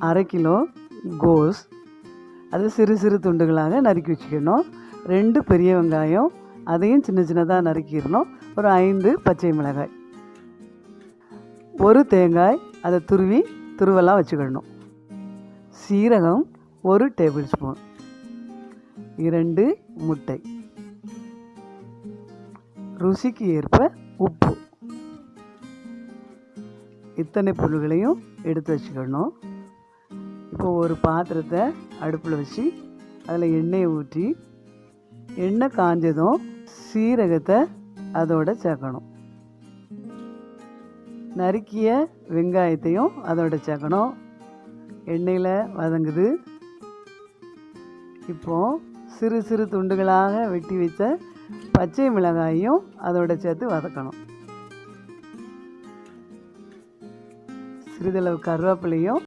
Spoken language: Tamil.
அரை கிலோ கோஸ் அது சிறு சிறு துண்டுகளாக நறுக்கி வச்சுக்கணும். ரெண்டு பெரிய வெங்காயம் அதையும் சின்ன சின்னதாக நறுக்கிடணும். ஒரு ஐந்து பச்சை மிளகாய். ஒரு தேங்காய் அதை துருவி துருவெல்லாம் வச்சுக்கிடணும் சீரகம் ஒரு டேபிள் ஸ்பூன். இரண்டு முட்டை. ருசிக்கு ஏற்ப உப்பு. இத்தனை பொருள்களையும் எடுத்து வச்சுக்கணும். இப்போ ஒரு பாத்திரத்தை அடுப்பில் வச்சு அதில் எண்ணெயை ஊற்றி எண்ணெய் காஞ்சதும் சீரகத்தை அதோட சேர்க்கணும். நறுக்கிய வெங்காயத்தையும் அதோட சேர்க்கணும். எண்ணெயில் வதங்குது. இப்போது சிறு சிறு துண்டுகளாக வெட்டி வச்ச பச்சை மிளகாயும் அதோட சேர்த்து வதக்கணும். சிறிதளவு கருவேப்பிலையும்